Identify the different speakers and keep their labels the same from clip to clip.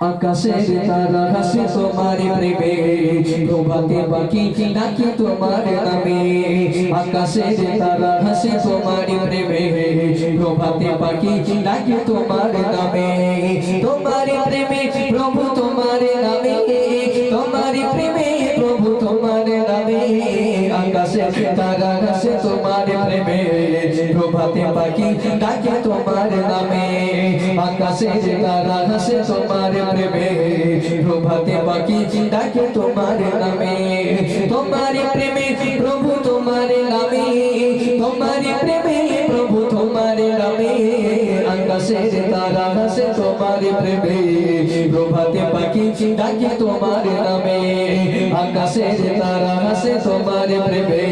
Speaker 1: আকাশের তারা হাসে তোমার প্রেমে। প্রভাতে পাখি ডাকে তোমার নামে। আকাশের তারা হাসে তোমার প্রেমে। প্রভাতে পাখি ডাকে তোমার নামে। তোমার প্রেমে প্রভু তোমার নামে। তোমার প্রেমে প্রভু তোমার নামে। আকাশের তারা হাসে তোমার প্রেমে। প্রভাতে পাখি ডাকে তোমার নামে। আকাশের তারা তোমার প্রেমে। প্রভাতে পাখি ডাকে তোমার নামে। তোমার প্রেমে প্রভু তোমার নামে। তোমার প্রেমে প্রভু তোমার নামে। আকাশের তারা হাসে তোমার প্রেমে। প্রভাতে পাখি ডাকে তোমার নামে। আকাশের তারা হাসে তোমার প্রেমে।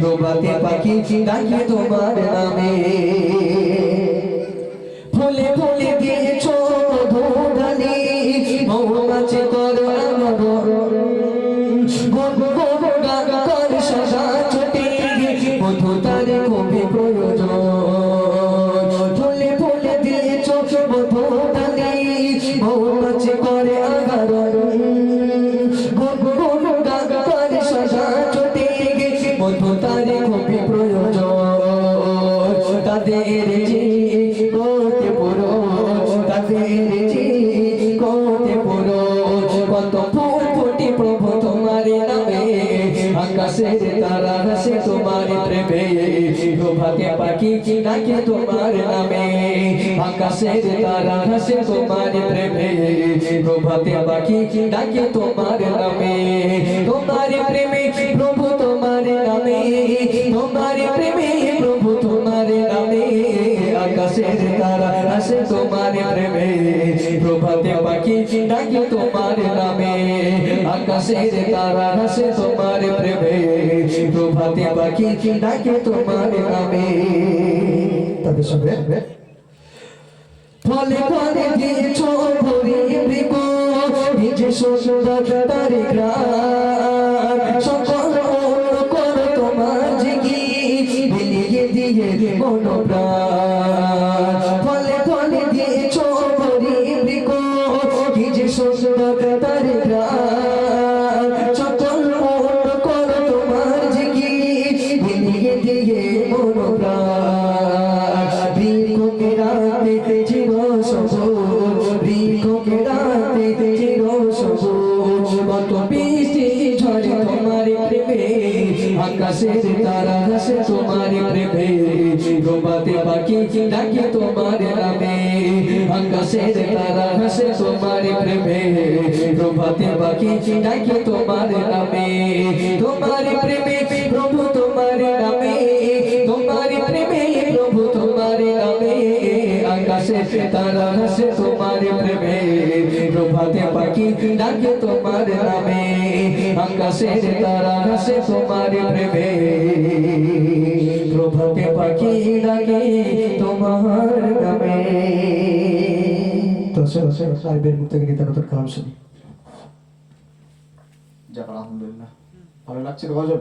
Speaker 1: প্রভাতে পাখি ডাকে তোমার নামে। ফুলে মধু তার খুবই প্রয়োজন ফুলে ফুলে চোখ মধু ধানি মৌমাছি করে আগার কর সদা ছুটে মধু তার খুবই আকাশের তারা হাসে তোমার প্রেমে। প্রভাতে পাখি ডাকে তোমার নামে। আকাশের তারা হাসে তোমার প্রেমে। প্রভাতে পাখি ডাকে তোমার নামে। তোমার প্রেমে প্রভু তোমার নামে। তোমার প্রেমে প্রভু তোমার নামে। আকাশের তারা আসে তোমার প্রেমে। প্রভাতে পাখি ডাকে তোমার নামে। আকাশের তারা আসে তোমার প্রেমে প্রভাতে পাখি ডাকে তোমার নামে
Speaker 2: তাদের সঙ্গে
Speaker 1: ফলে ফলে দিয়েছ ভরি মৃগ নিজে সুন্দর তার গ্রাম সকল অন্য কর তোমার জিগি বিলিয়ে দিয়ে মনোপ্রাণ রাতে চির সবুজ বৃক্ষকে রাতে চির সবুজ কত বৃষ্টি ঝরে তোমার প্রেমে আকাশের তারা হাসে তোমার প্রেমে ডোবাতে পাখি ডাকে তোমার নামে আকাশের তারা হাসে তোমার প্রেমে ডোবাতে তোমার প্রেমে প্রভু তোমার নামে তারা হাসে তোমার প্রেমে প্রভাতে পাখি ডাকে তোমার নামে। আকাশে তারা হাসে তোমার প্রেমে প্রভাতে পাখি ডাকে তোমার নামে।
Speaker 2: তো চলো সাহেবের মুখ থেকে নিতে নতুন কালাম শুনি।
Speaker 3: যাক আলহামদুলিল্লাহ। ভালো লাগছে গজল